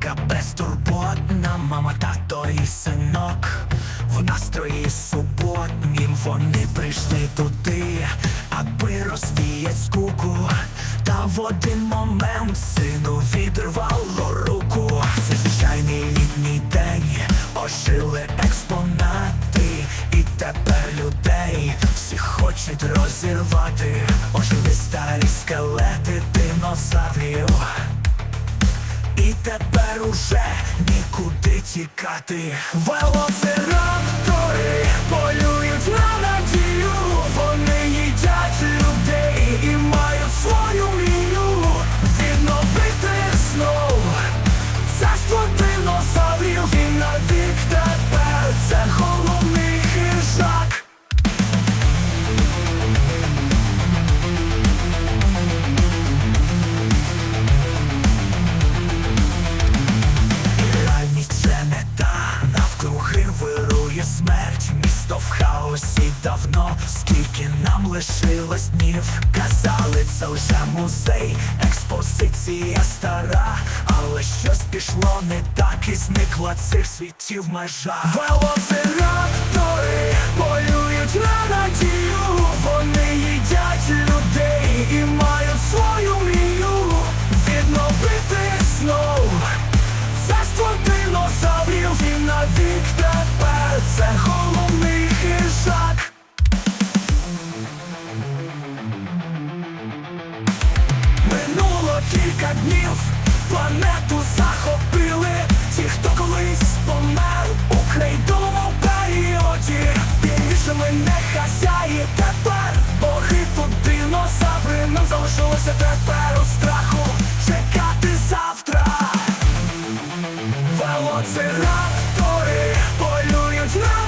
Така безтурботна мама, тато і синок. В настрої суботнім вони прийшли туди, аби розвіять скуку. Та в один момент сину відрвало руку. Звичайний літній день, ожили експонати, і тепер людей всі хочуть розірвати. Ожили старі скелети динозаврів. Тепер уже нікуди тікати. Велоцираптори давно, скільки нам лишилось днів, казали, це вже музей, експозиція стара, але щось пішло не так і зникла цих світів межа. Велоцираптори Кабмінс планету захопили ті, хто колись помер у крейдовому періоді. Більше ми не хазяї тепер, боги тут динозаври Нам залишилося тепер у страху чекати завтра. Велоцираптори полюють на